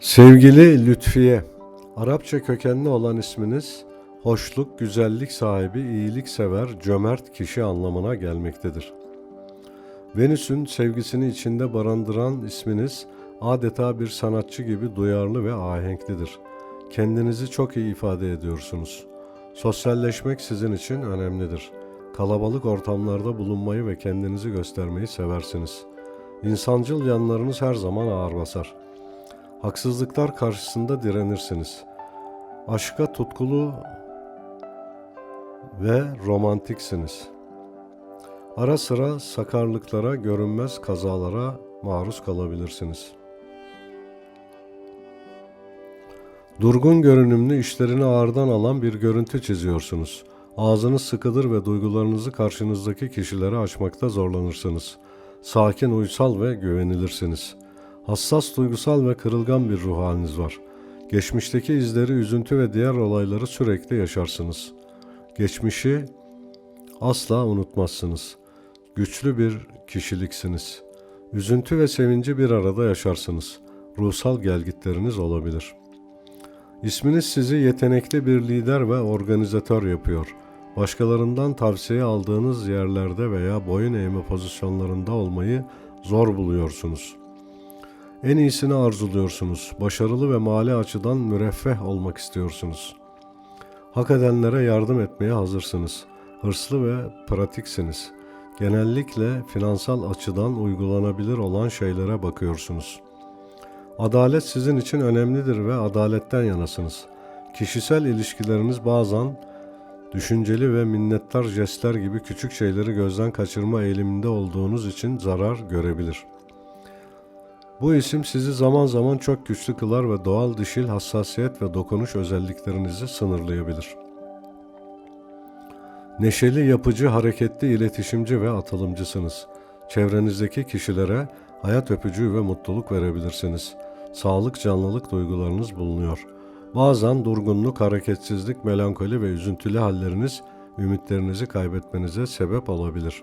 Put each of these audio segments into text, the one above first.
Sevgili Lütfiye, Arapça kökenli olan isminiz hoşluk, güzellik sahibi, iyilik sever, cömert kişi anlamına gelmektedir. Venüs'ün sevgisini içinde barındıran isminiz adeta bir sanatçı gibi duyarlı ve ahenklidir. Kendinizi çok iyi ifade ediyorsunuz. Sosyalleşmek sizin için önemlidir. Kalabalık ortamlarda bulunmayı ve kendinizi göstermeyi seversiniz. İnsancıl yanlarınız her zaman ağır basar. Haksızlıklar karşısında direnirsiniz. Aşka tutkulu ve romantiksiniz. Ara sıra sakarlıklara, görünmez kazalara maruz kalabilirsiniz. Durgun görünümlü işlerini ağırdan alan bir görüntü çiziyorsunuz. Ağzınız sıkıdır ve duygularınızı karşınızdaki kişilere açmakta zorlanırsınız. Sakin, uysal ve güvenilirsiniz. Hassas, duygusal ve kırılgan bir ruh haliniz var. Geçmişteki izleri, üzüntü ve diğer olayları sürekli yaşarsınız. Geçmişi asla unutmazsınız. Güçlü bir kişiliksiniz. Üzüntü ve sevinci bir arada yaşarsınız. Ruhsal gelgitleriniz olabilir. İsminiz sizi yetenekli bir lider ve organizatör yapıyor. Başkalarından tavsiye aldığınız yerlerde veya boyun eğme pozisyonlarında olmayı zor buluyorsunuz. En iyisini arzuluyorsunuz. Başarılı ve mali açıdan müreffeh olmak istiyorsunuz. Hak edenlere yardım etmeye hazırsınız. Hırslı ve pratiksiniz. Genellikle finansal açıdan uygulanabilir olan şeylere bakıyorsunuz. Adalet sizin için önemlidir ve adaletten yanasınız. Kişisel ilişkileriniz bazen düşünceli ve minnettar jestler gibi küçük şeyleri gözden kaçırma eğiliminde olduğunuz için zarar görebilir. Bu isim sizi zaman zaman çok güçlü kılar ve doğal dişil hassasiyet ve dokunuş özelliklerinizi sınırlayabilir. Neşeli, yapıcı, hareketli, iletişimci ve atılımcısınız. Çevrenizdeki kişilere hayat öpücüğü ve mutluluk verebilirsiniz. Sağlık, canlılık duygularınız bulunuyor. Bazen durgunluk, hareketsizlik, melankoli ve üzüntülü halleriniz ümitlerinizi kaybetmenize sebep olabilir.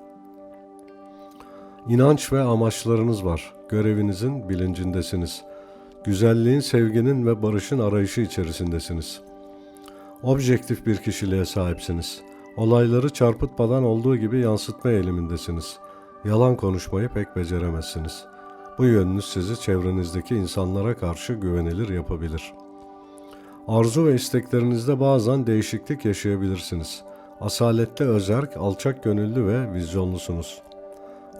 İnanç ve amaçlarınız var. Görevinizin bilincindesiniz. Güzelliğin, sevginin ve barışın arayışı içerisindesiniz. Objektif bir kişiliğe sahipsiniz. Olayları çarpıtmadan olduğu gibi yansıtma eğilimindesiniz. Yalan konuşmayı pek beceremezsiniz. Bu yönünüz sizi çevrenizdeki insanlara karşı güvenilir yapabilir. Arzu ve isteklerinizde bazen değişiklik yaşayabilirsiniz. Asalette özerk, alçak gönüllü ve vizyonlusunuz.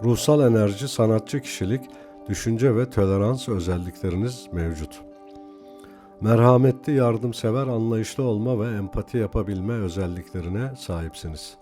Ruhsal enerji, sanatçı kişilik, düşünce ve tolerans özellikleriniz mevcut. Merhametli, yardımsever, anlayışlı olma ve empati yapabilme özelliklerine sahipsiniz.